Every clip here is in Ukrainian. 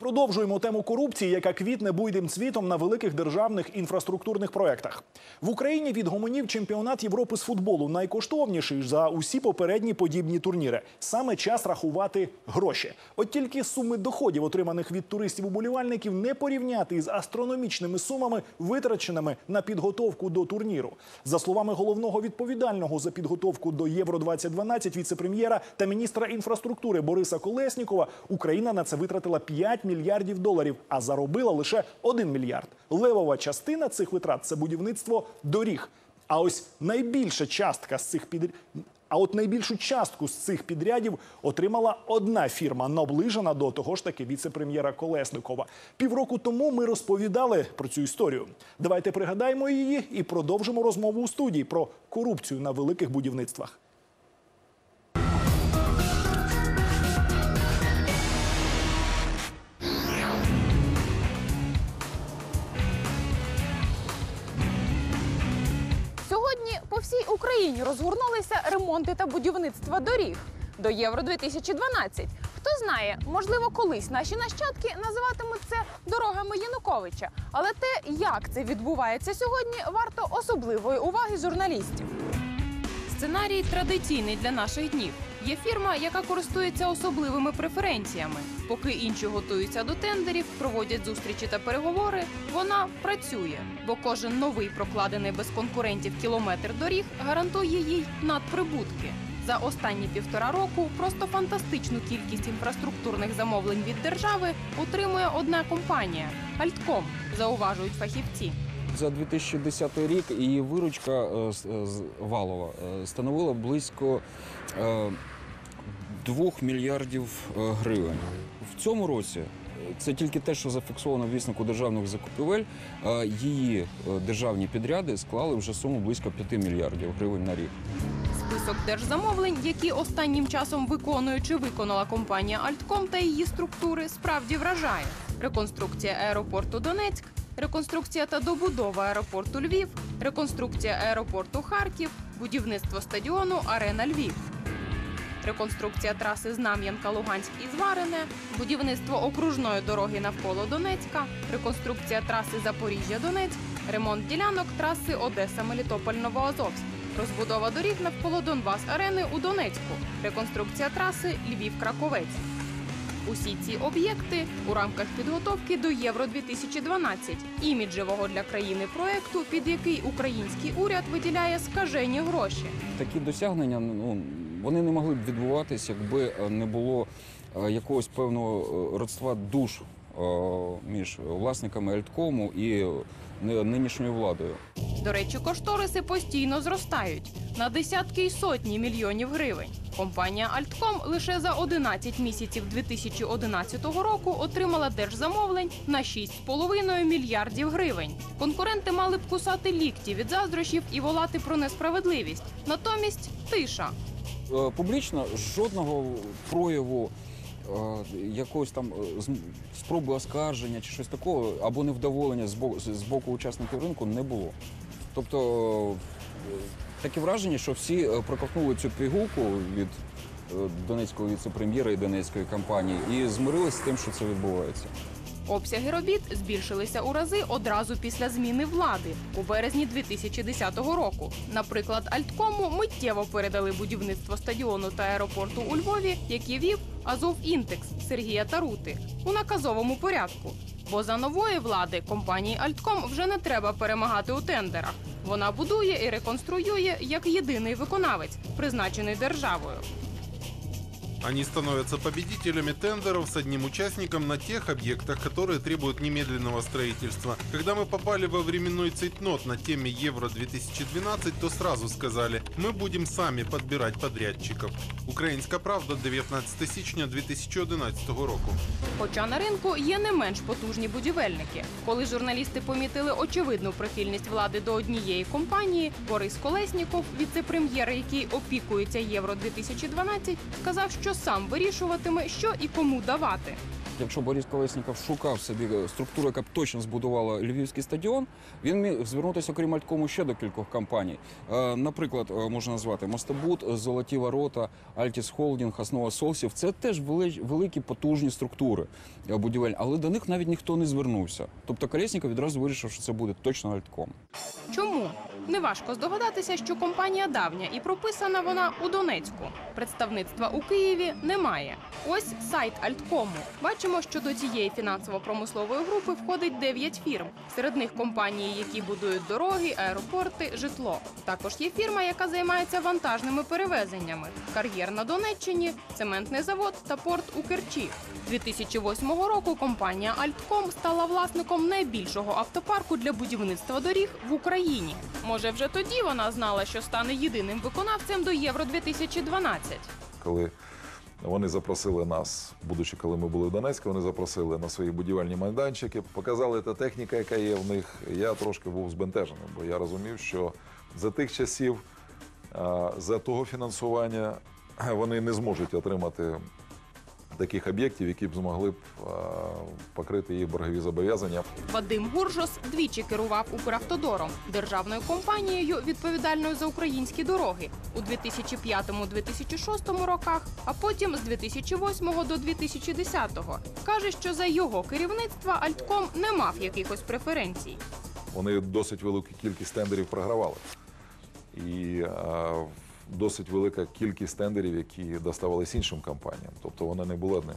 Продовжуємо тему корупції, яка квітне буйним цвітом на великих державних інфраструктурних проєктах. В Україні відгомонів чемпіонат Європи з футболу найкоштовніший за усі попередні подібні турніри. Саме час рахувати гроші. От тільки суми доходів, отриманих від туристів-уболівальників, не порівняти із астрономічними сумами, витраченими на підготовку до турніру. За словами головного відповідального за підготовку до Євро 2012 віце-прем'єра та міністра інфраструктури Бориса Колеснікова, Україна на це витратила 5 мільярдів доларів, а заробила лише 1 мільярд. Левова частина цих витрат це будівництво доріг. А ось найбільша частка з цих під... А от найбільшу частку з цих підрядів отримала одна фірма, наближена до того ж таки віце-прем'єра Колесникова. Півроку тому ми розповідали про цю історію. Давайте пригадаємо її і продовжимо розмову у студії про корупцію на великих будівництвах. Україні розгорнулися ремонти та будівництва доріг до Євро 2012. Хто знає, можливо, колись наші нащадки називатимуть це дорогами Януковича. Але те, як це відбувається сьогодні, варто особливої уваги журналістів. Сценарій традиційний для наших днів. Є фірма, яка користується особливими преференціями. Поки інші готуються до тендерів, проводять зустрічі та переговори. Вона працює, бо кожен новий прокладений без конкурентів кілометр доріг гарантує їй надприбутки. За останні півтора року просто фантастичну кількість інфраструктурних замовлень від держави отримує одна компанія Альтком, зауважують фахівці. За 2010 рік її виручка е, е, валова е, становила близько 2 мільярдів е, гривень. В цьому році е, це тільки те, що зафіксовано в віснику державних закупівель. е, Її державні підряди склали вже суму близько 5 мільярдів гривень на рік. Список держзамовлень, які останнім часом виконує чи виконала компанія Альтком та її структури, справді вражає: реконструкція аеропорту Донецьк, реконструкція та добудова аеропорту Львів, реконструкція аеропорту Харків, будівництво стадіону Арена Львів. Реконструкція траси Знам'янка Луганськ і Зварине, будівництво окружної дороги навколо Донецька, реконструкція траси Запоріжжя Донецьк, ремонт ділянок траси Одеса Мелітополь Новоазовськ, розбудова доріг навколо Донбас Арени у Донецьку, реконструкція траси Львів Краковець. Усі ці об'єкти у рамках підготовки до Євро 2012 іміджевого для країни проекту, під який український уряд виділяє скажені гроші. Такі досягнення ну, вони не могли б відбуватися, якби е, не було е, якогось певного е, родства душ між власниками Ельткому і нинішньою владою. До речі, кошториси постійно зростають на десятки й сотні мільйонів гривень. Компанія Альтком лише за 11 місяців 2011 року отримала держзамовлень на 6,5 мільярдів гривень. Конкуренти мали б кусати лікті від заздрощів і волати про несправедливість. Натомість тиша. Е, Публічно жодного прояву е, якогось там е, спроби оскарження чи щось такого або невдоволення з боку, з боку учасників ринку не було. Тобто таке враження, що всі проковтнули цю пігулку від донецького віце-прем'єра і донецької компанії і змирилися з тим, що це відбувається. Обсяги робіт збільшилися у рази одразу після зміни влади у березні 2010 року. Наприклад, Альткому миттєво передали будівництво стадіону та аеропорту у Львові, які вів Азов Інтекс Сергія Тарути у наказовому порядку. Бо за нової влади компанії Альтком вже не треба перемагати у тендерах. Вона будує і реконструює як єдиний виконавець, призначений державою. Они становятся победителями тендеров с одним участником на тех объектах, которые требуют немедленного строительства. Когда мы попали во временной цейтнот на теме Евро-2012, то сразу сказали, мы будем сами подбирать подрядчиков. Українська правда, 19 січня 2011 року. Хоча на ринку є не менш потужні будівельники. Коли журналісти помітили очевидну прихильність влади до однієї компанії, Борис Колесніков, віце-прем'єр, який опікується Євро 2012, сказав, що сам вирішуватиме, що і кому давати. якщо Борис Колесніков шукав собі е, структуру, яка б точно збудувала львівський стадіон, він міг звернутися, окрім Альткому, ще до кількох компаній. Е, Наприклад, е, можна назвати Мостобуд, Золоті Ворота, Альтіс Холдінг, Основа Солсів. Це теж великі потужні структури будівельні, але до них навіть ніхто не звернувся. Тобто Колесніков відразу вирішив, що це буде точно Альтком. Чому? Неважко здогадатися, що компанія давня і прописана вона у Донецьку. Представництва у Києві немає. Ось сайт Альткому. Бачимо, що до цієї фінансово-промислової групи входить 9 фірм. Серед них компанії, які будують дороги, аеропорти, житло. Також є фірма, яка займається вантажними перевезеннями: кар'єр на Донеччині, цементний завод та порт у Керчі. 2008 року компанія Альтком стала власником найбільшого автопарку для будівництва доріг в Україні. Може, вже тоді вона знала, що стане єдиним виконавцем до Євро 2012 коли вони запросили нас, будучи коли ми були в Донецьку, вони запросили на свої будівельні майданчики, показали та техніка, яка є в них. Я трошки був збентежений, бо я розумів, що за тих часів, за того фінансування вони не зможуть отримати таких об'єктів, які б змогли б покрити їх боргові зобов'язання. Вадим Гуржос двічі керував Укравтодором, державною компанією, відповідальною за українські дороги у 2005-2006 роках, а потім з 2008 до 2010. Каже, що за його керівництва Альтком не мав якихось преференцій. Вони досить велику кількість тендерів програвали. І досить велика кількість тендерів, які доставались іншим компаніям. Тобто вони не були одним.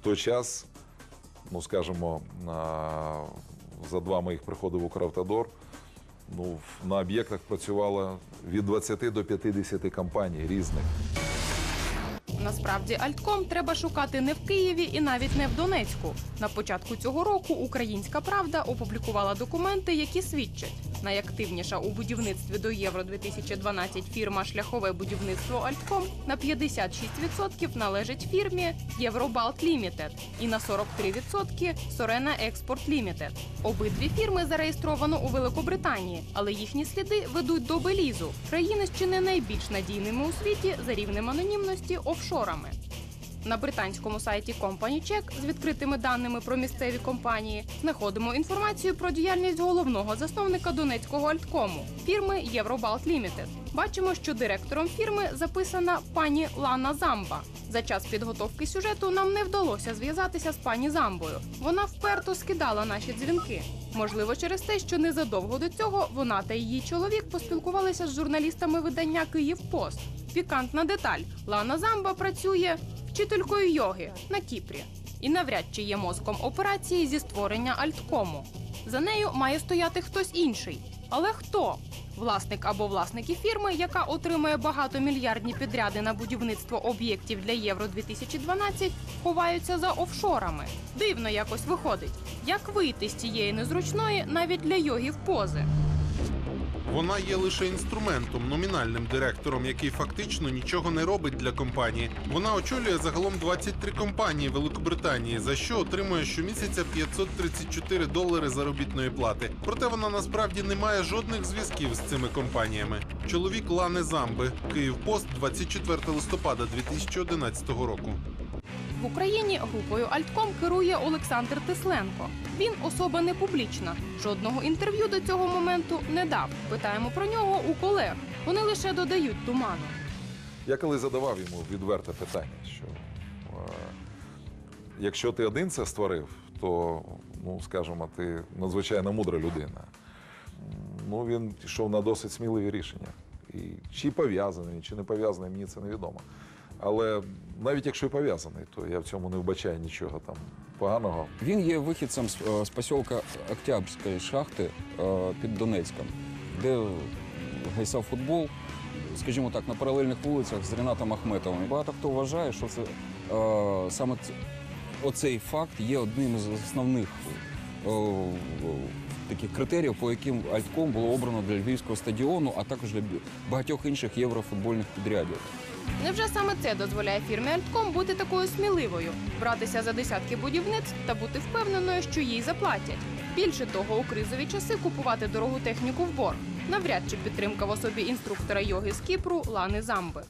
В той час, ну скажімо, за два моїх приходи в Укравтодор, ну, на об'єктах працювало від 20 до 50 компаній різних. Насправді Альтком треба шукати не в Києві і навіть не в Донецьку. На початку цього року Українська Правда опублікувала документи, які свідчать. Найактивніша у будівництві до Євро 2012 фірма Шляхове будівництво Альтком на 56% належить фірмі Євробалт Лімітед і на 43% Сорена Експорт Лімітед. Обидві фірми зареєстровано у Великобританії, але їхні сліди ведуть до Белізу, країни чи не найбільш надійними у світі за рівнем анонімності офшорами. На британському сайті Company Check з відкритими даними про місцеві компанії знаходимо інформацію про діяльність головного засновника Донецького альткому фірми Євробалт Лімітед. Бачимо, що директором фірми записана пані Лана Замба. За час підготовки сюжету нам не вдалося зв'язатися з пані Замбою. Вона вперто скидала наші дзвінки. Можливо, через те, що незадовго до цього вона та її чоловік поспілкувалися з журналістами видання Київпост. Пікантна деталь: Лана Замба працює вчителькою йоги на Кіпрі і навряд чи є мозком операції зі створення альткому. За нею має стояти хтось інший. Але хто? Власник або власники фірми, яка отримує багатомільярдні підряди на будівництво об'єктів для Євро 2012, ховаються за офшорами. Дивно якось виходить. Як вийти з цієї незручної навіть для йогів пози? Вона є лише інструментом, номінальним директором, який фактично нічого не робить для компанії. Вона очолює загалом 23 компанії Великобританії, за що отримує щомісяця 534 долари заробітної плати. Проте вона насправді не має жодних зв'язків з цими компаніями. Чоловік Лани Замби, Київпост, 24 листопада 2011 року. В Україні групою Альтком керує Олександр Тисленко. Він особа не публічна. Жодного інтерв'ю до цього моменту не дав. Питаємо про нього у колег. Вони лише додають туману. Я коли задавав йому відверте питання, що якщо ти один це створив, то, ну, скажімо, ти надзвичайно мудра людина. Ну, він пішов на досить сміливі рішення. І чи пов'язаний, чи не пов'язаний, мені це невідомо. Але навіть якщо і пов'язаний, то я в цьому не вбачаю нічого там поганого. Він є вихідцем з, е, з посілка Октябрської шахти е, під Донецьком, де гайсав футбол, скажімо так, на паралельних вулицях з Ренатом Ахметовим. Багато хто вважає, що це е, саме оцей факт є одним з основних таких критеріїв, по яким Альтком було обрано для львівського стадіону, а також для багатьох інших єврофутбольних підрядів. Невже саме це дозволяє фірмі Альтком бути такою сміливою, братися за десятки будівництв та бути впевненою, що їй заплатять? Більше того, у кризові часи купувати дорогу техніку в борг. Навряд чи підтримка в особі інструктора йоги з Кіпру Лани Замби.